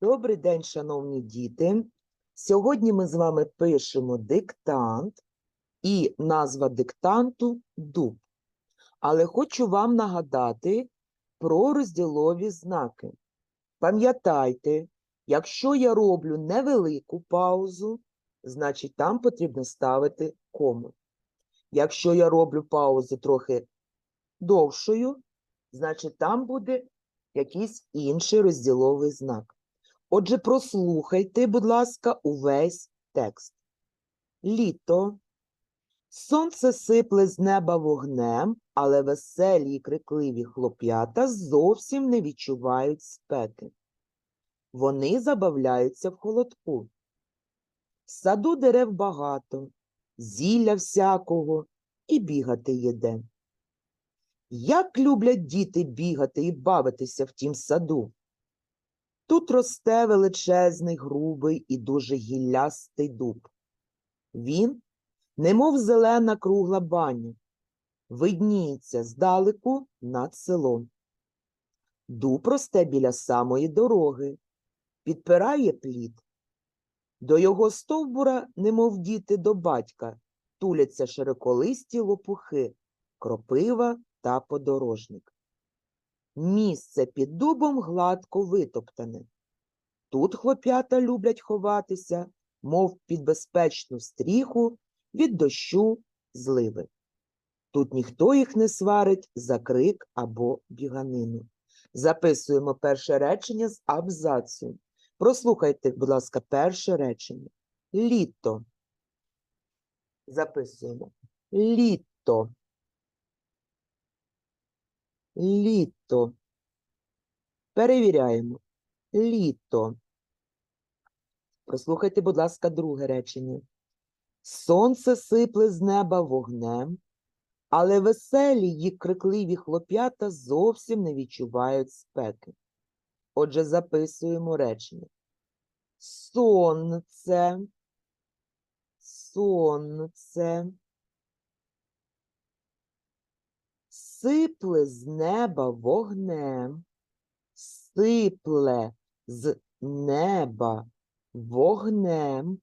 Добрий день, шановні діти. Сьогодні ми з вами пишемо диктант і назва диктанту дуб. Але хочу вам нагадати про розділові знаки. Пам'ятайте, якщо я роблю невелику паузу, значить там потрібно ставити кому. Якщо я роблю паузу трохи довшою, значить там буде якийсь інший розділовий знак. Отже, прослухайте, будь ласка, увесь текст. Літо. Сонце сипле з неба вогнем, але веселі й крикливі хлоп'ята зовсім не відчувають спеки. Вони забавляються в холодку. В саду дерев багато, зілля всякого і бігати єде. Як люблять діти бігати і бавитися в тім саду. Тут росте величезний, грубий і дуже гіллястий дуб. Він, немов зелена кругла баня, видніється здалеку над селом. Дуб росте біля самої дороги, підпирає плід. До його стовбура, немов діти до батька, туляться широколисті лопухи, кропива та подорожник. Місце під дубом гладко витоптане. Тут хлоп'ята люблять ховатися, мов під безпечну стріху від дощу зливи. Тут ніхто їх не сварить за крик або біганину. Записуємо перше речення з абзацію. Прослухайте, будь ласка, перше речення. Літо. Записуємо. Літо. Літо. Перевіряємо. Літо. Прослухайте, будь ласка, друге речення. Сонце сипле з неба вогнем, але веселі й крикливі хлоп'ята зовсім не відчувають спеки. Отже, записуємо речення. Сонце, сонце, сипле з неба вогнем, сипле з неба вогнем,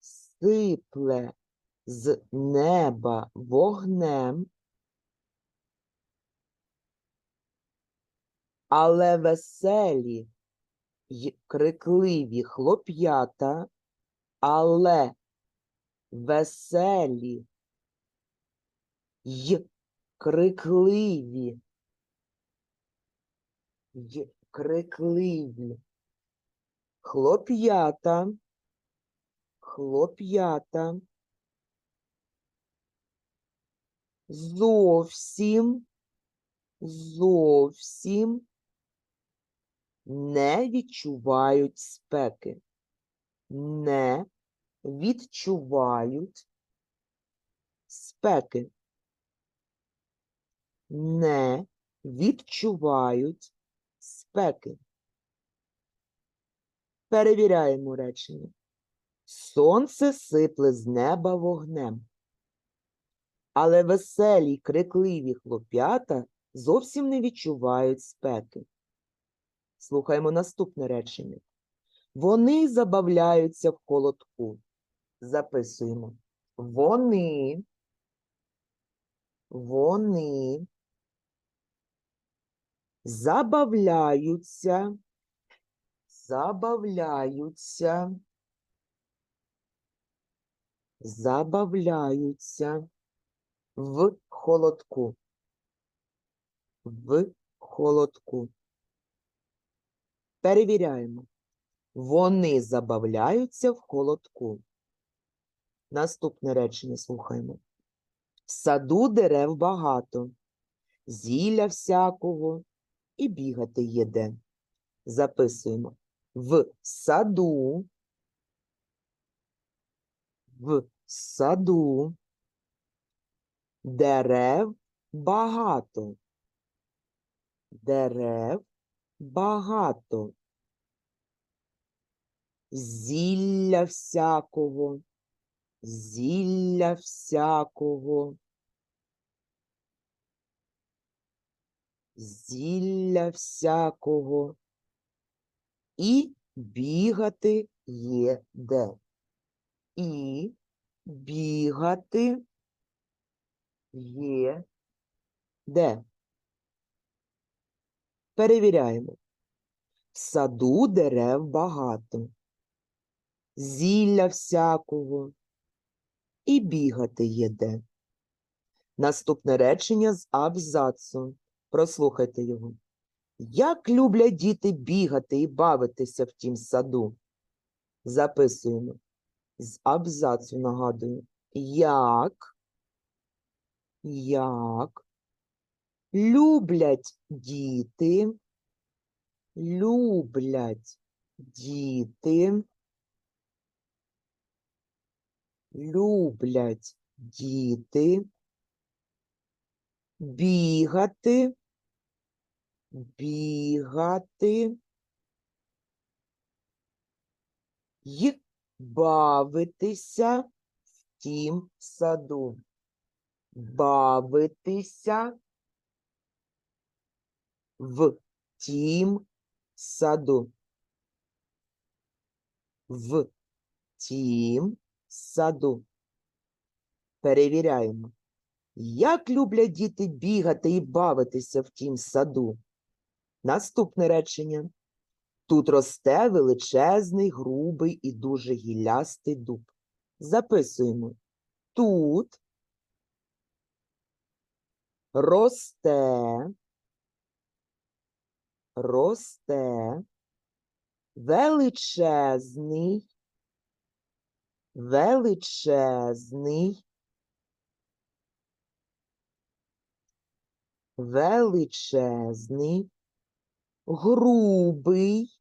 сипле з неба вогнем, але веселі й крикливі хлоп'ята, але веселі й крикливі, крикливі. Хлоп'ята, хлоп'ята. Зовсім, зовсім не відчувають спеки, не відчувають спеки, не відчувають спеки. Перевіряємо речення. Сонце сипле з неба вогнем. Але веселі крикливі хлоп'ята зовсім не відчувають спеки. Слухаємо наступне речення. Вони забавляються в холодку. Записуємо. Вони, вони забавляються, забавляються, забавляються в холодку. В холодку. Перевіряємо. Вони забавляються в холодку. Наступне речення слухаємо. В саду дерев багато, зілля всякого і бігати є де. Записуємо. В саду, в саду дерев багато. Дерев багато. Зілля всякого, зілля всякого. Зілля всякого І бігати є де. І бігати є де. Перевіряємо. В саду дерев багато, зілля всякого, і бігати є де. Наступне речення з абзацу. Прослухайте його. Як люблять діти бігати і бавитися в тім саду? Записуємо. З абзацу нагадую. Як, як люблять діти, люблять діти, люблять діти бігати, бігати й бавитися в тім саду. Бавитися в тім саду. В тім саду. Перевіряємо. Як люблять діти бігати і бавитися в тім саду? Наступне речення. Тут росте величезний, грубий і дуже гіллястий дуб. Записуємо. Тут росте, росте величезний, величезний, величезний, грубий,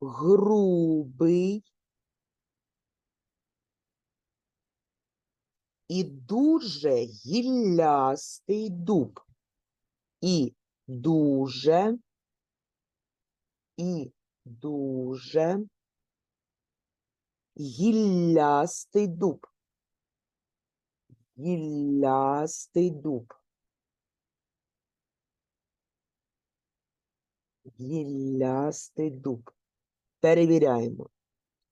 грубий і дуже гіллястий дуб. І дуже, і дуже гіллястий дуб. Гіллястий дуб. Гіллястий дуб. Перевіряємо.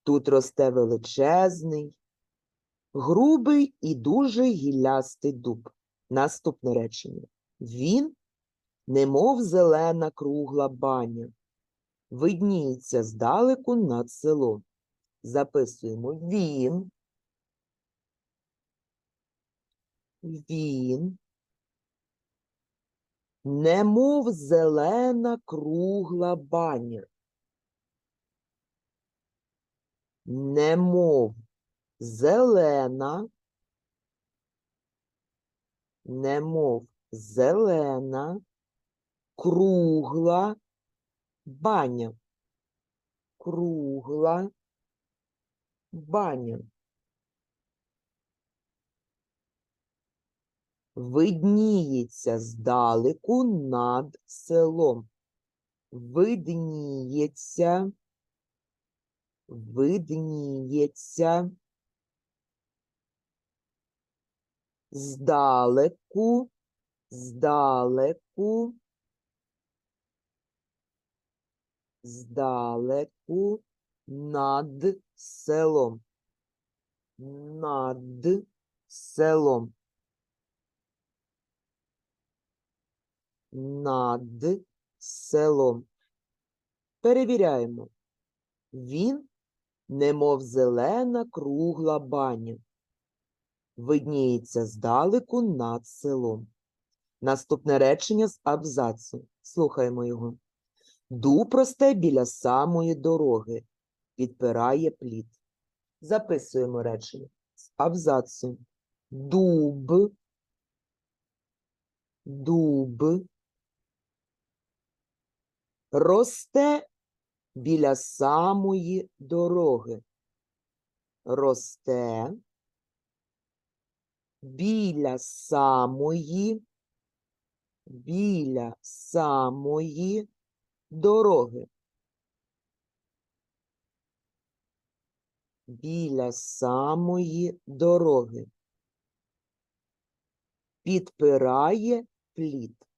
Тут росте величезний, грубий і дуже гіллястий дуб. Наступне речення. Він, немов зелена кругла баня, видніється здалеку над селом. Записуємо він. Він, немов зелена кругла баня. Немов зелена, немов зелена, кругла баня. Кругла баня. Видніється здалеку над селом. Видніється, видніється здалеку, здалеку, здалеку над селом. Над селом. Над селом. Перевіряємо. Він, немов зелена кругла баня видніється здалеку над селом. Наступне речення з абзацу. Слухаємо його. Дуб росте біля самої дороги, підпирає плід. Записуємо речення з абзацу. Дуб, дуб росте біля самої дороги. Росте біля самої, біля самої дороги. Біля самої дороги. Підпирає плід.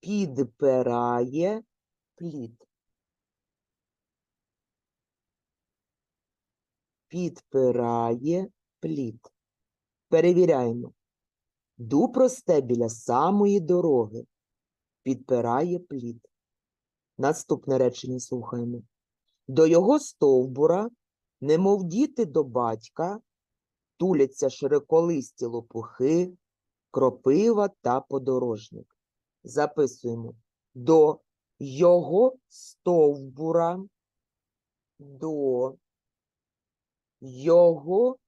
підпирає плід. Підпирає плід. Перевіряємо. Дуб росте біля самої дороги. Підпирає плід. Наступне речення слухаємо. До його стовбура, немов діти до батька, туляться широколисті лопухи, кропива та подорожник. Записуємо. До його стовбура, до його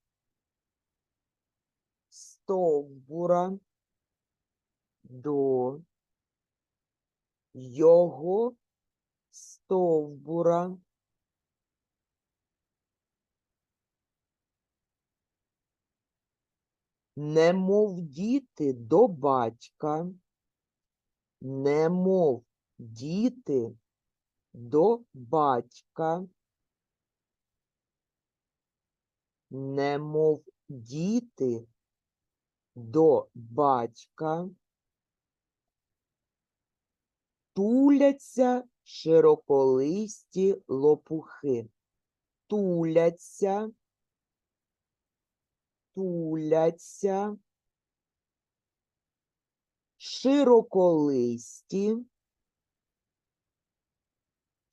стовбура, до його стовбура. Немов діти до батька, немов діти до батька, немов діти до батька, туляться широколисті лопухи, туляться, туляться, широколисті,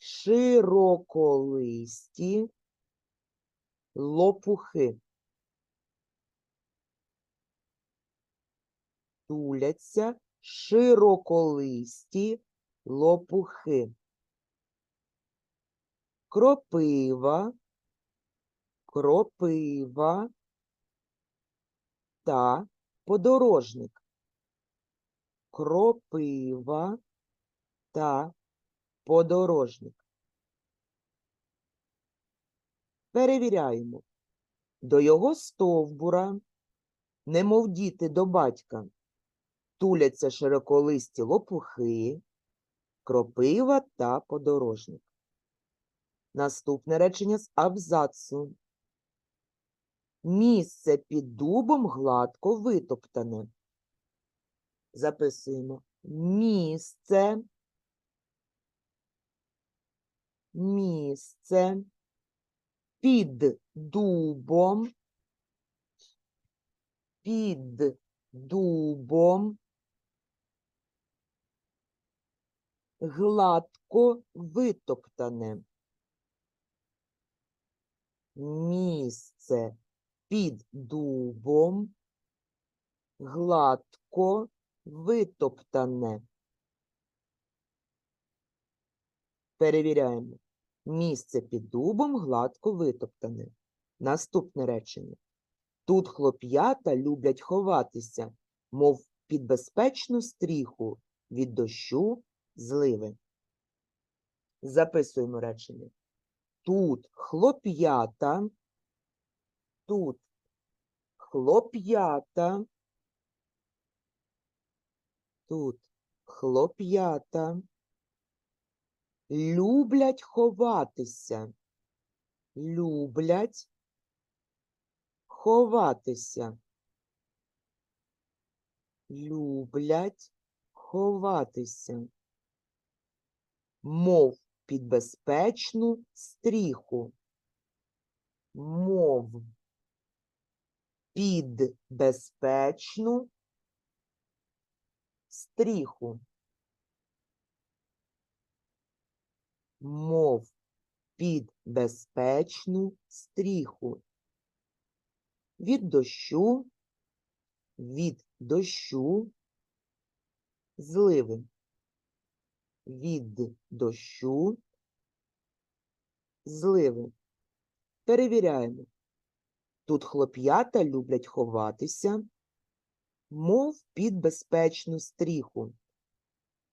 широколисті лопухи. Туляться широколисті лопухи. Кропива, кропива та подорожник. Кропива та подорожник. Перевіряємо. До його стовбура, немов діти до батька, туляться широколисті лопухи, кропива та подорожник. Наступне речення з абзацу. Місце під дубом гладко витоптане. Записуємо. Місце. Місце під дубом. Під дубом. Гладко витоптане. Місце під дубом. Гладко витоптане. Перевіряємо. Місце під дубом гладко витоптане. Наступне речення. Тут хлоп'ята люблять ховатися, мов під безпечну стріху від дощу зливи. Записуємо речення. Тут хлоп'ята, тут хлоп'ята, тут хлоп'ята люблять ховатися, люблять ховатися, люблять ховатися, мов під безпечну стріху, мов під безпечну стріху. Мов під безпечну стріху. Від дощу, від дощу, зливи. Від дощу, зливи. Перевіряємо. Тут хлоп'ята люблять ховатися, мов під безпечну стріху.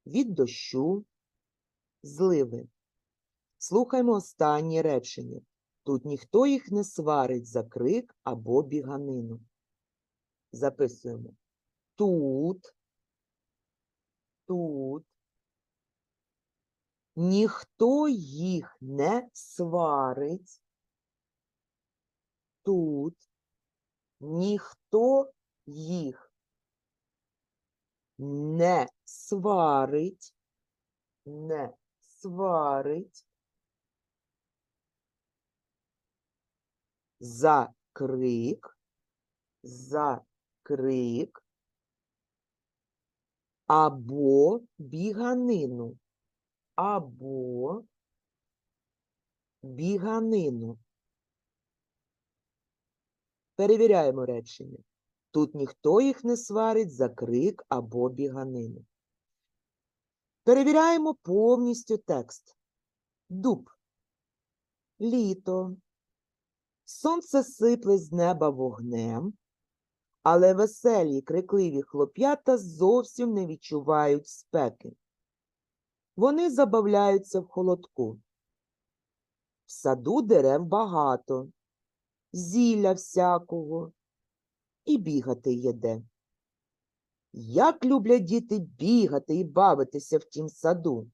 Від дощу, зливи. Слухаймо останнє речення. Тут ніхто їх не сварить за крик або біганину. Записуємо. Тут, тут ніхто їх не сварить. Тут ніхто їх не сварить, не сварить за крик, за крик або біганину, або біганину. Перевіряємо речення. Тут ніхто їх не сварить за крик або біганину. Перевіряємо повністю текст. Дуб. Літо. Сонце сипле з неба вогнем, але веселі, крикливі хлоп'ята зовсім не відчувають спеки. Вони забавляються в холодку. В саду дерев багато, зілля всякого, і бігати єде. Як люблять діти бігати і бавитися в тім саду.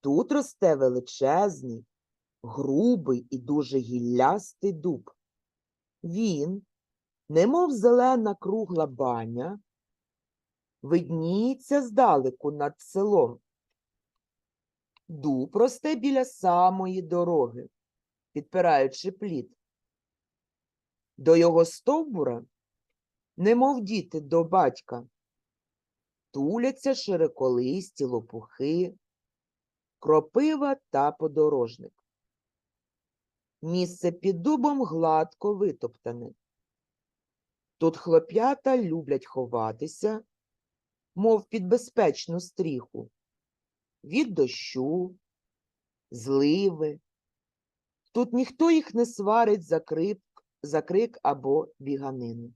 Тут росте величезний, грубий і дуже гіллястий дуб. Він, немов зелена кругла баня, видніється здалеку над селом. Дуб росте біля самої дороги, підпираючи плід. До його стовбура, немов діти до батька, туляться широколисті лопухи, кропива та подорожник. Місце під дубом гладко витоптане. Тут хлоп'ята люблять ховатися, мов під безпечну стріху, від дощу, зливи. Тут ніхто їх не сварить за крик, за крик або біганину.